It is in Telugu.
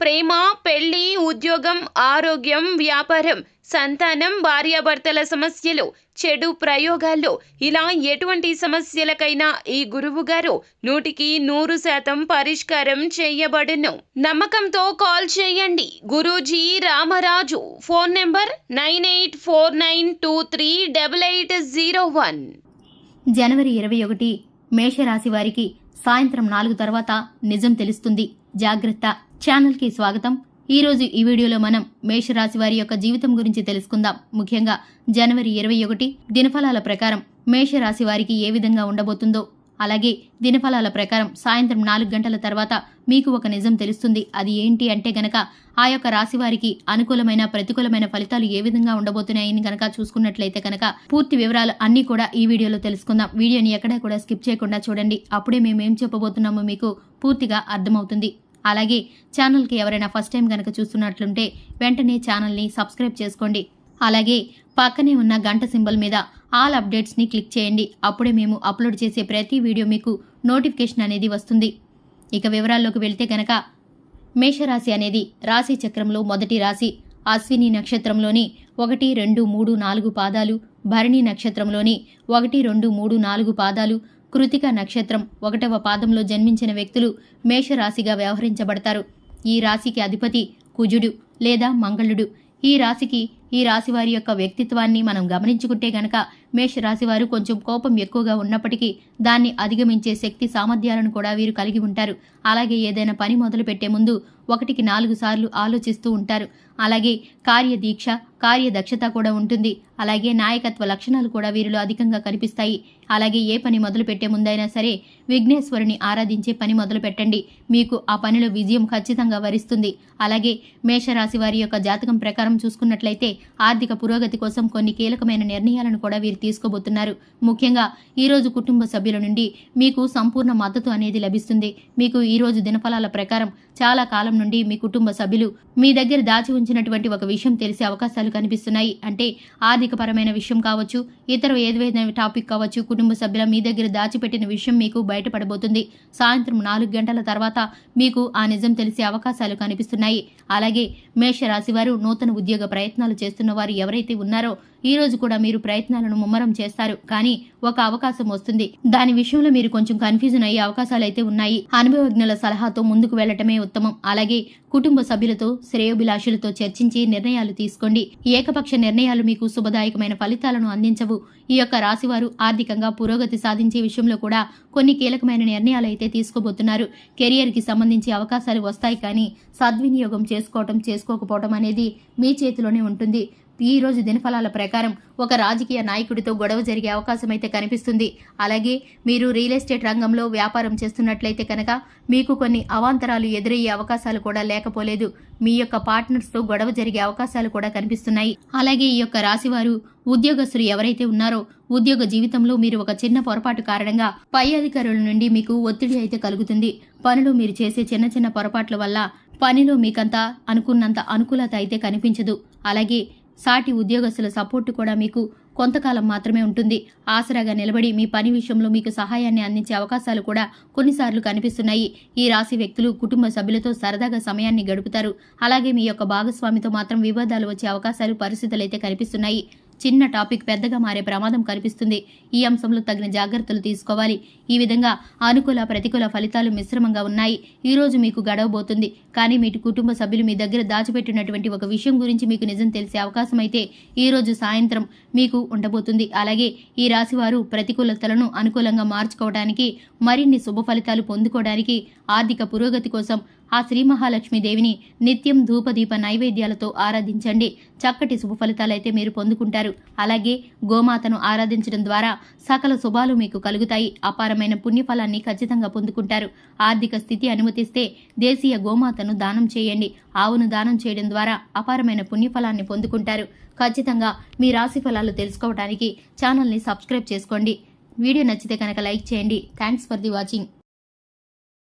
ప్రేమ పెళ్ళి ఉద్యోగం ఆరోగ్యం వ్యాపారం సంతానం భార్యాభర్తల సమస్యలు చెడు ప్రయోగాలు ఇలా ఎటువంటి సమస్యలకైనా ఈ గురువు గారు నూటికి నూరు శాతం పరిష్కారం చేయబడును. నమ్మకంతో కాల్ చేయండి. Guruji Ramaraju. Phone number nine eight four nine two three double eight zero one. జనవరి ఇరవై ఒకటి మేషరాశి వారికి సాయంత్రం నాలుగు తర్వాత నిజం తెలుస్తుంది. జాగ్రత్త. ఛానల్కి స్వాగతం. ఈరోజు ఈ వీడియోలో మనం మేషరాశి వారి యొక్క జీవితం గురించి తెలుసుకుందాం. ముఖ్యంగా జనవరి ఇరవై ఒకటి దినఫలాల ప్రకారం మేషరాశి వారికి ఏ విధంగా ఉండబోతుందో అలాగే దినఫలాల ప్రకారం సాయంత్రం నాలుగు గంటల తర్వాత మీకు ఒక నిజం తెలుస్తుంది. అది ఏంటి అంటే గనక ఆ యొక్క రాశి వారికి అనుకూలమైన ప్రతికూలమైన ఫలితాలు ఏ విధంగా ఉండబోతున్నాయని గనక చూసుకున్నట్లయితే కనుక పూర్తి వివరాలు అన్నీ కూడా ఈ వీడియోలో తెలుసుకుందాం. వీడియోని ఎక్కడా కూడా స్కిప్ చేయకుండా చూడండి. అప్పుడే మేము ఏం చెప్పబోతున్నామో మీకు పూర్తిగా అర్థమవుతుంది. అలాగే ఛానల్కి ఎవరైనా ఫస్ట్ టైం కనుక చూస్తున్నట్లుంటే వెంటనే ఛానల్ని సబ్స్క్రైబ్ చేసుకోండి. అలాగే పక్కనే ఉన్న గంట సింబల్ మీద ఆల్ అప్డేట్స్ని క్లిక్ చేయండి. అప్పుడే మేము అప్లోడ్ చేసే ప్రతి వీడియో మీకు నోటిఫికేషన్ అనేది వస్తుంది. ఇక వివరాల్లోకి వెళ్తే గనక మేషరాశి అనేది రాశి చక్రంలో మొదటి రాశి. అశ్విని నక్షత్రంలోని ఒకటి రెండు మూడు నాలుగు పాదాలు భరణి నక్షత్రంలోని ఒకటి రెండు మూడు నాలుగు పాదాలు కృతిక నక్షత్రం ఒకటవ పాదంలో జన్మించిన వ్యక్తులు మేషరాశిగా వ్యవహరించబడతారు. ఈ రాశికి అధిపతి కుజుడు లేదా మంగళుడు. ఈ రాశికి ఈ రాశి వారి యొక్క వ్యక్తిత్వాన్ని మనం గమనించుకుంటే గనక మేషరాశి వారు కొంచెం కోపం ఎక్కువగా ఉన్నప్పటికీ దాన్ని అధిగమించే శక్తి సామర్థ్యాలను కూడా వీరు కలిగి ఉంటారు. అలాగే ఏదైనా పని మొదలు పెట్టే ముందు ఒకటికి నాలుగు సార్లు ఆలోచిస్తూ ఉంటారు. అలాగే కార్యదీక్ష కార్యదక్షత కూడా ఉంటుంది. అలాగే నాయకత్వ లక్షణాలు కూడా వీరిలో అధికంగా కనిపిస్తాయి. అలాగే ఏ పని మొదలు పెట్టే ముందైనా సరే విఘ్నేశ్వరుని ఆరాధించే పని మొదలు పెట్టండి మీకు ఆ పనిలో విజయం ఖచ్చితంగా వరిస్తుంది. అలాగే మేషరాశి వారి యొక్క జాతకం ప్రకారం చూసుకున్నట్లయితే ఆర్థిక పురోగతి కోసం కొన్ని కీలకమైన నిర్ణయాలను కూడా వీరు తీసుకోబోతున్నారు. ముఖ్యంగా ఈరోజు కుటుంబ సభ్యుల నుండి మీకు సంపూర్ణ మద్దతు అనేది లభిస్తుంది. మీకు ఈరోజు దినఫలాల ప్రకారం చాలా కాలం నుండి మీ కుటుంబ సభ్యులు మీ దగ్గర దాచి ఉంచినటువంటి ఒక విషయం తెలిసే అవకాశాలు కనిపిస్తున్నాయి. అంటే ఆర్థికపరమైన విషయం కావచ్చు ఇతర ఏదైనా టాపిక్ కావచ్చు కుటుంబ సభ్యుల మీ దగ్గర దాచిపెట్టిన విషయం మీకు బయటపడబోతుంది. సాయంత్రం నాలుగు గంటల తర్వాత మీకు ఆ నిజం తెలిసే అవకాశాలు కనిపిస్తున్నాయి. అలాగే మేషరాశి వారు నూతన ఉద్యోగ ప్రయత్నాలు చేస్తున్న వారు ఎవరైతే ఉన్నారో ఈ రోజు కూడా మీరు ప్రయత్నాలను ముమ్మరం చేస్తారు. కానీ ఒక అవకాశం వస్తుంది. దాని విషయంలో మీరు కొంచెం కన్ఫ్యూజన్ అయ్యే అవకాశాలు అయితే ఉన్నాయి. అనుభవజ్ఞుల సలహాతో ముందుకు వెళ్ళటమే ఉత్తమం. అలాగే కుటుంబ సభ్యులతో శ్రేయోభిలాషులతో చర్చించి నిర్ణయాలు తీసుకోండి. ఏకపక్ష నిర్ణయాలు మీకు శుభదాయకమైన ఫలితాలను అందించవు. ఈ యొక్క రాశివారు ఆర్థికంగా పురోగతి సాధించే విషయంలో కూడా కొన్ని కీలకమైన నిర్ణయాలు అయితే తీసుకోబోతున్నారు. కెరియర్కి సంబంధించి అవకాశాలు వస్తాయి కానీ సద్వినియోగం చేసుకోవటం చేసుకోకపోవటం అనేది మీ చేతిలోనే ఉంటుంది. ఈ రోజు దినఫలాల ప్రకారం ఒక రాజకీయ నాయకుడితో గొడవ జరిగే అవకాశం అయితే కనిపిస్తుంది. అలాగే మీరు రియల్ ఎస్టేట్ రంగంలో వ్యాపారం చేస్తున్నట్లయితే కనుక మీకు కొన్ని అవాంతరాలు ఎదురయ్యే అవకాశాలు కూడా లేకపోలేదు. మీ యొక్క పార్ట్నర్స్తో గొడవ జరిగే అవకాశాలు కూడా కనిపిస్తున్నాయి. అలాగే ఈ యొక్క రాశివారు ఉద్యోగస్తులు ఎవరైతే ఉన్నారో ఉద్యోగ జీవితంలో మీరు ఒక చిన్న పొరపాటు కారణంగా పై అధికారుల నుండి మీకు ఒత్తిడి అయితే కలుగుతుంది. పనులు మీరు చేసే చిన్న చిన్న పొరపాట్ల వల్ల పనిలో మీకంతా అనుకున్నంత అనుకూలత అయితే కనిపించదు. అలాగే సాటి ఉద్యోగస్తుల సపోర్టు కూడా మీకు కొంతకాలం మాత్రమే ఉంటుంది. ఆసరాగా నిలబడి మీ పని విషయంలో మీకు సహాయాన్ని అందించే అవకాశాలు కూడా కొన్నిసార్లు కనిపిస్తున్నాయి. ఈ రాశి వ్యక్తులు కుటుంబ సభ్యులతో సరదాగా సమయాన్ని గడుపుతారు. అలాగే మీ యొక్క భాగస్వామితో మాత్రం వివాదాలు వచ్చే అవకాశాలు పరిస్థితులు అయితే కనిపిస్తున్నాయి. చిన్న టాపిక్ పెద్దగా మారే ప్రమాదం కనిపిస్తుంది. ఈ అంశంలో తగిన జాగ్రత్తలు తీసుకోవాలి. ఈ విధంగా అనుకూల ప్రతికూల ఫలితాలు మిశ్రమంగా ఉన్నాయి. ఈ రోజు మీకు గడవబోతుంది. కానీ మీ కుటుంబ సభ్యులు మీ దగ్గర దాచిపెట్టినటువంటి ఒక విషయం గురించి మీకు నిజం తెలిసే అవకాశం అయితే ఈ రోజు సాయంత్రం మీకు ఉండబోతుంది. అలాగే ఈ రాశివారు ప్రతికూలతలను అనుకూలంగా మార్చుకోవడానికి మరిన్ని శుభ ఫలితాలు పొందుకోవడానికి ఆర్థిక పురోగతి కోసం ఆ శ్రీ మహాలక్ష్మీదేవిని నిత్యం ధూపదీప నైవేద్యాలతో ఆరాధించండి. చక్కటి శుభ ఫలితాలైతే మీరు పొందుకుంటారు. అలాగే గోమాతను ఆరాధించడం ద్వారా సకల శుభాలు మీకు కలుగుతాయి. అపారమైన పుణ్యఫలాన్ని ఖచ్చితంగా పొందుకుంటారు. ఆర్థిక స్థితి అనుమతిస్తే దేశీయ గోమాతను దానం చేయండి. ఆవును దానం చేయడం ద్వారా అపారమైన పుణ్యఫలాన్ని పొందుకుంటారు. ఖచ్చితంగా మీ రాశి ఫలాలు తెలుసుకోవడానికి ఛానల్ని సబ్స్క్రైబ్ చేసుకోండి. వీడియో నచ్చితే కనుక లైక్ చేయండి. Thanks for the watching.